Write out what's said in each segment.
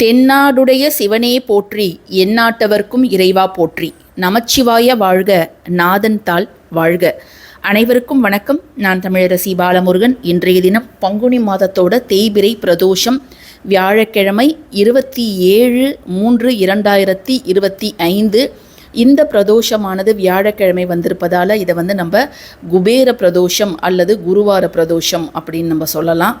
தென்னாடுடைய சிவனே போற்றி எந்நாட்டவர்க்கும் இறைவா போற்றி. நமச்சிவாய வாழ்க நாதன் தாள் வாழ்க. அனைவருக்கும் வணக்கம். நான் தமிழரசி பாலமுருகன். இன்றைய தினம் பங்குனி மாதத்தோட தேய்பிரை பிரதோஷம் வியாழக்கிழமை இருபத்தி ஏழு மூன்று இரண்டாயிரத்தி இருபத்தி ஐந்து. இந்த பிரதோஷமானது வியாழக்கிழமை வந்திருப்பதால் இதை வந்து நம்ம குபேர பிரதோஷம் அல்லது குருவார பிரதோஷம் அப்படின்னு நம்ம சொல்லலாம்.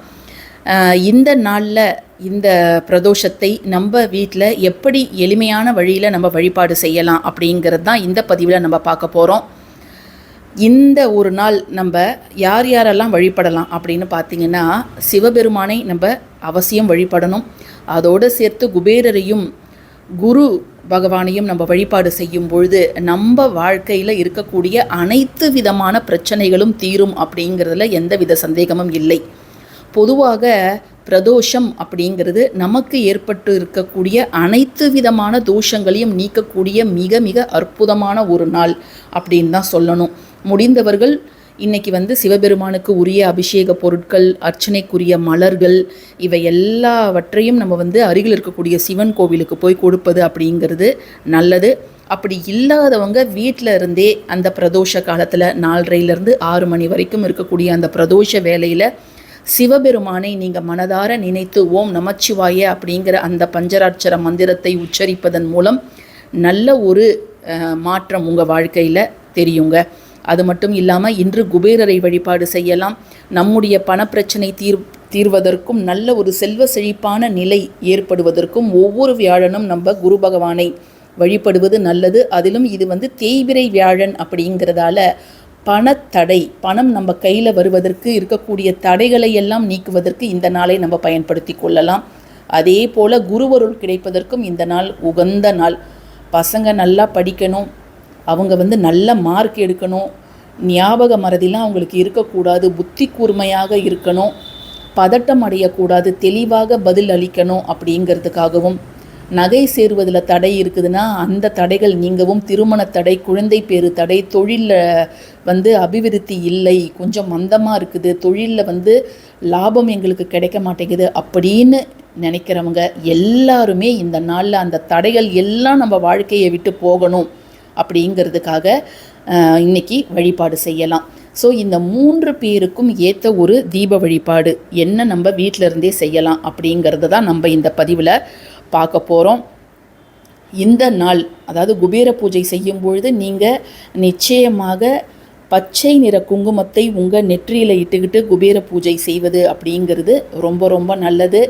இந்த நாளில் இந்த பிரதோஷத்தை நம்ம வீட்டில் எப்படி எளிமையான வழியில் நம்ம வழிபாடு செய்யலாம் அப்படிங்கிறது தான் இந்த பதிவில் நம்ம பார்க்க போகிறோம் இந்த ஒரு நாள் நம்ம யார் யாரெல்லாம் வழிபடலாம் அப்படின்னு பார்த்தீங்கன்னா சிவபெருமானை நம்ம அவசியம் வழிபடணும். அதோடு சேர்த்து குபேரரையும் குரு பகவானையும் நம்ம வழிபாடு செய்யும் பொழுது நம்ம வாழ்க்கையில் இருக்கக்கூடிய அனைத்து விதமான பிரச்சனைகளும் தீரும் அப்படிங்கிறதுல எந்தவித சந்தேகமும் இல்லை. பொதுவாக பிரதோஷம் அப்படிங்கிறது நமக்கு ஏற்பட்டு இருக்கக்கூடிய அனைத்து விதமான தோஷங்களையும் நீக்கக்கூடிய மிக மிக அற்புதமான ஒரு நாள் அப்படின்னு தான் சொல்லணும். முடிந்தவர்கள் இன்றைக்கி வந்து சிவபெருமானுக்கு உரிய அபிஷேக பொருட்கள் அர்ச்சனைக்குரிய மலர்கள் இவை எல்லாவற்றையும் நம்ம வந்து அருகில் இருக்கக்கூடிய சிவன் கோவிலுக்கு போய் கொடுப்பது அப்படிங்கிறது நல்லது. அப்படி இல்லாதவங்க வீட்டில் இருந்தே அந்த பிரதோஷ காலத்தில் நாலரையிலேருந்து ஆறு மணி வரைக்கும் இருக்கக்கூடிய அந்த பிரதோஷ வேலையில் சிவபெருமானை நீங்கள் மனதார நினைத்து ஓம் நமச்சிவாய அப்படிங்கிற அந்த பஞ்சராட்சர மந்திரத்தை உச்சரிப்பதன் மூலம் நல்ல ஒரு மாற்றம் உங்கள் வாழ்க்கையில் தெரியுங்க. அது மட்டும் இல்லாமல் இன்று குபேரரை வழிபாடு செய்யலாம். நம்முடைய பணப்பிரச்சனை தீர் தீர்வதற்கும் நல்ல ஒரு செல்வ செழிப்பான நிலை ஏற்படுவதற்கும் ஒவ்வொரு வியாழனும் நம்ம குரு பகவானை வழிபடுவது நல்லது. அதிலும் இது வந்து தேய்பிரை வியாழன் அப்படிங்கிறதால பணத்தடை பணம் நம்ம கையில் வருவதற்கு இருக்கக்கூடிய தடைகளை எல்லாம் நீக்குவதற்கு இந்த நாளை நம்ம பயன்படுத்தி கொள்ளலாம். அதே போல் குருவருள் கிடைப்பதற்கும் இந்த நாள் உகந்த நாள். பசங்க நல்லா படிக்கணும். அவங்க வந்து நல்ல மார்க் எடுக்கணும். ஞாபக மறதிலாம் அவங்களுக்கு இருக்கக்கூடாது. புத்தி கூர்மையாக இருக்கணும். பதட்டம் அடையக்கூடாது. தெளிவாக பதில் அளிக்கணும் அப்படிங்கிறதுக்காகவும் நகை சேருவதில் தடை இருக்குதுன்னா அந்த தடைகள் நீங்கவும் திருமண தடை குழந்தை பேரு தடை தொழிலில் வந்து அபிவிருத்தி இல்லை கொஞ்சம் மந்தமாக இருக்குது தொழிலில் வந்து லாபம் எங்களுக்கு கிடைக்க மாட்டேங்குது அப்படின்னு நினைக்கிறவங்க எல்லாருமே இந்த நாளில் அந்த தடைகள் எல்லாம் நம்ம வாழ்க்கையை விட்டு போகணும் அப்படிங்கிறதுக்காக இன்னைக்கு வழிபாடு செய்யலாம். ஸோ இந்த மூன்று பேருக்கும் ஏற்ற ஒரு தீப வழிபாடு என்ன நம்ம வீட்டில இருந்தே செய்யலாம் அப்படிங்கிறது தான் நம்ம இந்த பதிவில் பார்க்க போகிறோம் இந்த நாள் அதாவது குபேர பூஜை செய்யும் பொழுது நீங்கள் நிச்சயமாக பச்சை நிற குங்குமத்தை உங்கள் நெற்றியில் இட்டுக்கிட்டு குபேர பூஜை செய்வது அப்படிங்கிறது ரொம்ப ரொம்ப நல்லது.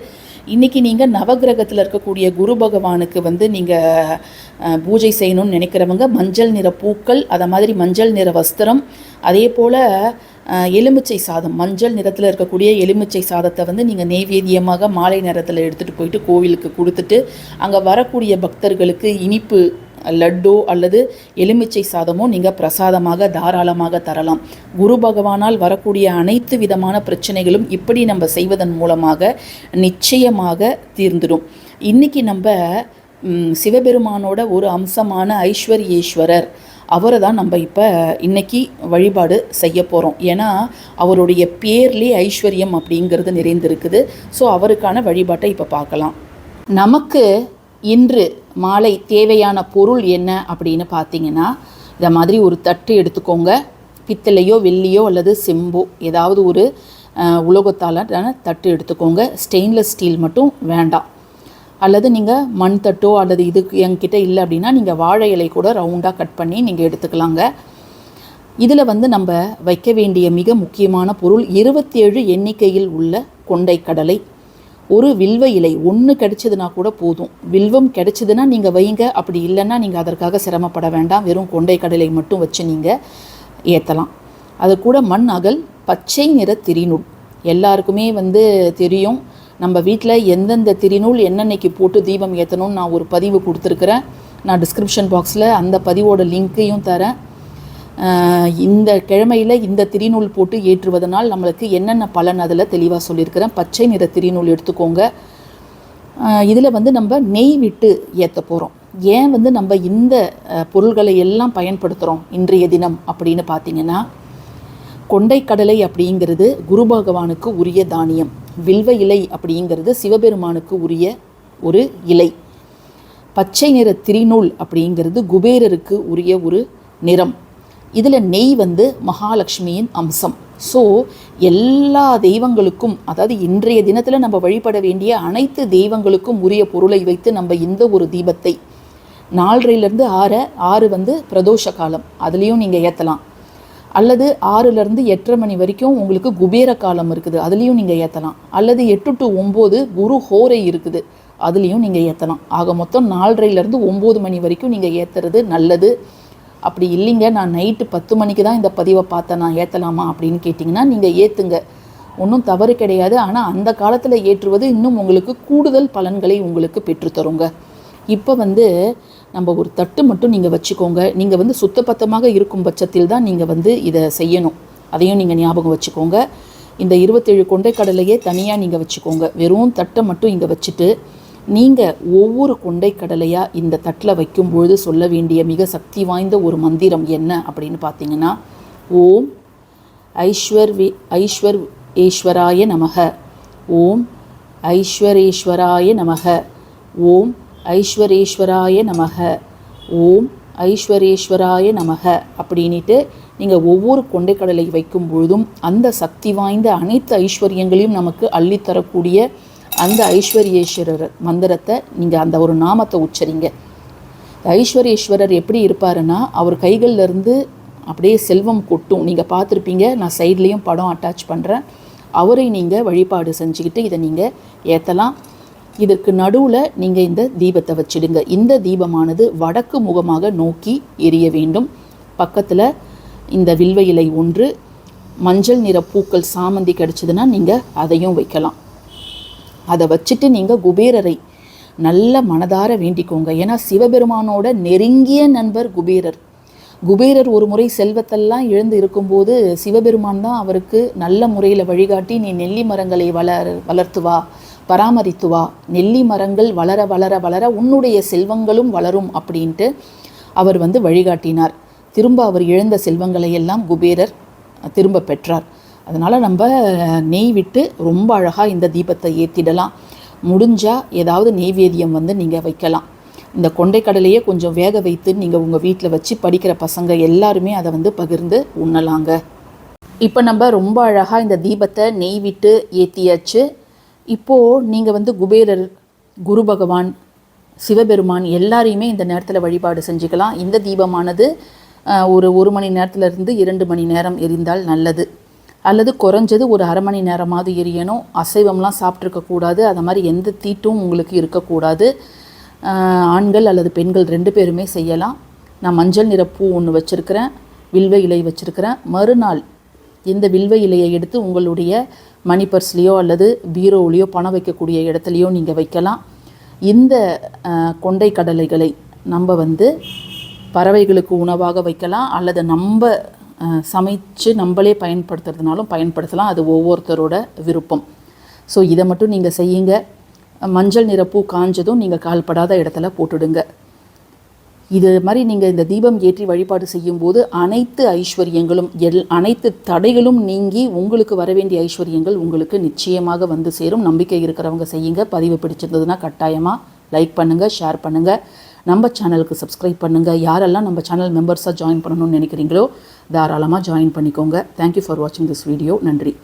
இன்றைக்கி நீங்கள் நவகிரகத்தில் இருக்கக்கூடிய குரு பகவானுக்கு வந்து நீங்கள் பூஜை செய்யணும்னு நினைக்கிறவங்க மஞ்சள் நிற பூக்கள் அதை மாதிரி மஞ்சள் நிற வஸ்திரம் அதே போல் எலுமிச்சை சாதம் மஞ்சள் நிறத்தில் இருக்கக்கூடிய எலுமிச்சை சாதத்தை வந்து நீங்கள் நெய்வேத்தியமாக மாலை நேரத்தில் எடுத்துகிட்டு போயிட்டு கோவிலுக்கு கொடுத்துட்டு அங்கே வரக்கூடிய பக்தர்களுக்கு இனிப்பு லட்டோ அல்லது எலுமிச்சை சாதமோ நீங்கள் பிரசாதமாக தாராளமாக தரலாம். குரு பகவானால் வரக்கூடிய அனைத்து விதமான பிரச்சனைகளும் இப்படி நம்ம செய்வதன் மூலமாக நிச்சயமாக தீர்ந்துடும். இன்றைக்கி நம்ம சிவபெருமானோட ஒரு அம்சமான ஐஸ்வர்யேஸ்வரர் அவரை தான் நம்ம இப்போ இன்னைக்கு வழிபாடு செய்ய போகிறோம் ஏன்னா அவருடைய பேர்லேயே ஐஸ்வர்யம் அப்படிங்கிறது நிறைந்திருக்குது. ஸோ அவருக்கான வழிபாட்டை இப்போ பார்க்கலாம். நமக்கு இன்று மாலை தேவையான பொருள் என்ன அப்படின்னு பார்த்தீங்கன்னா இதை மாதிரி ஒரு தட்டு எடுத்துக்கோங்க. பித்தளையோ வெள்ளியோ அல்லது செம்போ ஏதாவது ஒரு உலோகத்தாலான உலோகத்தால் தட்டு எடுத்துக்கோங்க. ஸ்டெயின்லெஸ் ஸ்டீல் மட்டும் வேண்டாம். அல்லது நீங்கள் மண் தட்டோ அல்லது இதுக்கு என்கிட்ட இல்லை அப்படின்னா நீங்கள் வாழை இலை கூட ரவுண்டாக கட் பண்ணி நீங்கள் எடுத்துக்கலாங்க. இதில் வந்து நம்ம வைக்க வேண்டிய மிக முக்கியமான பொருள் இருபத்தேழு எண்ணிக்கையில் உள்ள கொண்டை கடலை. ஒரு வில்வ இலை ஒன்று கிடைச்சதுன்னா கூட போதும். வில்வம் கிடைச்சதுன்னா நீங்கள் வைங்க. அப்படி இல்லைன்னா நீங்கள் அதற்காக சிரமப்பட வேண்டாம். வெறும் கொண்டை கடலை மட்டும் வச்சு நீங்கள் ஏற்றலாம் அது கூட மண் அகல் பச்சை நிற திரிநூல். எல்லாருக்குமே வந்து தெரியும். நம்ம வீட்டில் எந்தெந்த திரிநூல் என்னென்னைக்கு போட்டு தீபம் ஏற்றணும்னு நான் ஒரு பதிவு கொடுத்துருக்குறேன். நான் டிஸ்கிரிப்ஷன் பாக்ஸில் அந்த பதிவோட லிங்க்கையும் தரேன். இந்த கிழமையில் இந்த திரிநூல் போட்டு ஏற்றுவதனால் நம்மளுக்கு என்னென்ன பலன் அதில் தெளிவாக சொல்லியிருக்கிறேன். பச்சை நிற திரிநூல் எடுத்துக்கோங்க. இதில் வந்து நம்ம நெய் விட்டு ஏற்ற போகிறோம் ஏன் வந்து நம்ம இந்த பொருள்களை எல்லாம் பயன்படுத்துகிறோம் இன்றைய தினம் அப்படின்னு பார்த்தீங்கன்னா கொண்டைக்கடலை அப்படிங்கிறது குரு பகவானுக்கு உரிய தானியம். வில்வ இலை அப்படிங்கிறது சிவபெருமானுக்கு உரிய ஒரு இலை. பச்சை நிற திரிநூல் அப்படிங்கிறது குபேரருக்கு உரிய ஒரு நிறம். இதில் நெய் வந்து மகாலட்சுமியின் அம்சம். ஸோ எல்லா தெய்வங்களுக்கும் அதாவது இன்றைய தினத்தில் நம்ம வழிபட வேண்டிய அனைத்து தெய்வங்களுக்கும் உரிய பொருளை வைத்து நம்ம இந்த ஒரு தீபத்தை. நாலரைலேருந்து ஆற ஆறு வந்து பிரதோஷ காலம். அதுலேயும் நீங்கள் ஏற்றலாம் அல்லது ஆறுலேருந்து எட்டரை மணி வரைக்கும் உங்களுக்கு குபேர காலம் இருக்குது. அதுலேயும் நீங்கள் ஏற்றலாம் அல்லது எட்டு டு ஒம்பது குரு ஹோரை இருக்குது. அதுலேயும் நீங்கள் ஏற்றலாம் ஆக மொத்தம் நாலரைலேருந்து ஒம்பது மணி வரைக்கும் நீங்கள் ஏற்றுறது நல்லது. அப்படி இல்லைங்க. நான் நைட்டு பத்து மணிக்கு தான் இந்த பதிவை பார்த்தேன். நான் ஏற்றலாமா அப்படின்னு கேட்டிங்கன்னா நீங்கள் ஏற்றுங்க ஒன்றும் தவறு கிடையாது. ஆனால் அந்த காலத்தில் ஏற்றுவது இன்னும் உங்களுக்கு கூடுதல் பலன்களை உங்களுக்கு பெற்றுத்தருங்க. இப்போ வந்து நம்ம ஒரு தட்டு மட்டும் நீங்கள் வச்சுக்கோங்க. நீங்கள் வந்து சுத்தபத்தமாக இருக்கும் பட்சத்தில் தான் நீங்கள் வந்து இதை செய்யணும். அதையும் நீங்கள் ஞாபகம் வச்சுக்கோங்க. இந்த இருபத்தேழு கொண்டைக்கடலையே தனியாக நீங்கள் வச்சுக்கோங்க. வெறும் தட்டை மட்டும் இங்கே வச்சுட்டு நீங்கள் ஒவ்வொரு கொண்டைக்கடலையாக இந்த தட்டில் வைக்கும்பொழுது சொல்ல வேண்டிய மிக சக்தி வாய்ந்த ஒரு மந்திரம் என்ன அப்படின்னு பார்த்தீங்கன்னா ஓம் ஐஸ்வர் வி ஐஸ்வர் ஈஸ்வராய நமக. ஓம் ஐஸ்வரேஸ்வராய நமக. ஓம் ஐஸ்வரேஸ்வராய நமக. ஓம் ஐஸ்வரேஸ்வராய நமக அப்படின்ட்டு நீங்கள் ஒவ்வொரு கொண்டைக்கடலை வைக்கும் பொழுதும் அந்த சக்தி வாய்ந்த அனைத்து ஐஸ்வர்யங்களையும் நமக்கு அள்ளித்தரக்கூடிய அந்த ஐஸ்வர்யேஸ்வரர் மந்திரத்தை நீங்கள் அந்த ஒரு நாமத்தை உச்சரிங்க. ஐஸ்வர்யேஸ்வரர் எப்படி இருப்பாருன்னா அவர் கைகள்லேருந்து அப்படியே செல்வம் கொட்டும். நீங்கள் பார்த்துருப்பீங்க நான் சைட்லேயும் படம் அட்டாச் பண்ணுறேன் அவரை நீங்கள் வழிபாடு செஞ்சுக்கிட்டு இதை நீங்கள் ஏற்றலாம் இதற்கு நடுவில் நீங்கள் இந்த தீபத்தை வச்சிடுங்க. இந்த தீபமானது வடக்கு முகமாக நோக்கி எரிய வேண்டும். பக்கத்தில் இந்த வில்வ இலை ஒன்று மஞ்சள் நிற பூக்கள் சாமந்தி கிடச்சிதுன்னா நீங்கள் அதையும் வைக்கலாம். அதை வச்சுட்டு நீங்கள் குபேரரை நல்ல மனதார வேண்டிக்கோங்க. ஏன்னா சிவபெருமானோட நெருங்கிய நண்பர் குபேரர். குபேரர் ஒரு முறை செல்வத்தெல்லாம் எழுந்து இருக்கும்போது சிவபெருமான் தான் அவருக்கு நல்ல முறையில் வழிகாட்டி நீ நெல்லி மரங்களை வளர் வளர்த்து வா. பராமரித்து வா. நெல்லி மரங்கள் வளர வளர வளர உன்னுடைய செல்வங்களும் வளரும் அப்படின்ட்டு அவர் வந்து வழிகாட்டினார். திரும்ப அவர் இழந்த செல்வங்களை எல்லாம் குபேரர் திரும்ப பெற்றார். அதனால் நம்ம நெய் விட்டு ரொம்ப அழகாக இந்த தீபத்தை ஏற்றிடலாம் முடிஞ்சால் ஏதாவது நெய்வேதியம் வந்து நீங்கள் வைக்கலாம். இந்த கொண்டைக்கடலையே கொஞ்சம் வேக வைத்து நீங்கள் உங்கள் வீட்டில் வச்சு படிக்கிற பசங்க எல்லாருமே அதை வந்து பகிர்ந்து உண்ணலாங்க. இப்போ நம்ம ரொம்ப அழகாக இந்த தீபத்தை நெய் விட்டு ஏற்றியாச்சு இப்போது நீங்கள் வந்து குபேரர் குரு பகவான் சிவபெருமான் எல்லாரையுமே இந்த நேரத்தில் வழிபாடு செஞ்சுக்கலாம். இந்த தீபமானது ஒரு ஒரு மணி நேரத்திலிருந்து இரண்டு மணி நேரம் எரிந்தால் நல்லது. அல்லது குறைஞ்சது ஒரு அரை மணி நேரமாவது எரியணும். அசைவம்லாம் சாப்பிட்ருக்கக்கூடாது அது மாதிரி எந்த தீட்டும் உங்களுக்கு இருக்கக்கூடாது. ஆண்கள் அல்லது பெண்கள் ரெண்டு பேருமே செய்யலாம். நான் மஞ்சள் நிற பூ ஒன்று வச்சுருக்கிறேன். வில்வ இலை வச்சுருக்கிறேன். மறுநாள் இந்த வில்வ இலையை எடுத்து உங்களுடைய மணி பர்ஸ்லேயோ அல்லது பீரோவிலையோ பணம் வைக்கக்கூடிய இடத்துலையோ நீங்கள் வைக்கலாம். இந்த கொண்டை கடலைகளை நம்ம வந்து பறவைகளுக்கு உணவாக வைக்கலாம். அல்லது நம்ம சமைச்சு நம்மளே பயன்படுத்துறதுனாலும் பயன்படுத்தலாம். அது ஒவ்வொருத்தரோட விருப்பம். ஸோ இதை மட்டும் நீங்கள் செய்யுங்க. மஞ்சள் நிற பூ காஞ்சதும் நீங்கள் கால்படாத இடத்துல போட்டுடுங்க. இது மாதிரி நீங்கள் இந்த தீபம் ஏற்றி வழிபாடு செய்யும்போது அனைத்து ஐஸ்வர்யங்களும் எல் அனைத்து தடைகளும் நீங்கி உங்களுக்கு வர வேண்டிய ஐஸ்வர்யங்கள் உங்களுக்கு நிச்சயமாக வந்து சேரும். நம்பிக்கை இருக்கிறவங்க செய்யுங்க. பதிவு பிடிச்சிருந்ததுன்னா கட்டாயமாக லைக் பண்ணுங்கள் ஷேர் பண்ணுங்கள் நம்ம சேனலுக்கு சப்ஸ்கிரைப் பண்ணுங்கள் யாரெல்லாம் நம்ம சேனல் மெம்பர்ஸாக ஜாயின் பண்ணணும்னு நினைக்கிறீங்களோ தாராளமாக ஜாயின் பண்ணிக்கோங்க. தேங்க்யூ ஃபார் வாட்சிங் திஸ் வீடியோ நன்றி.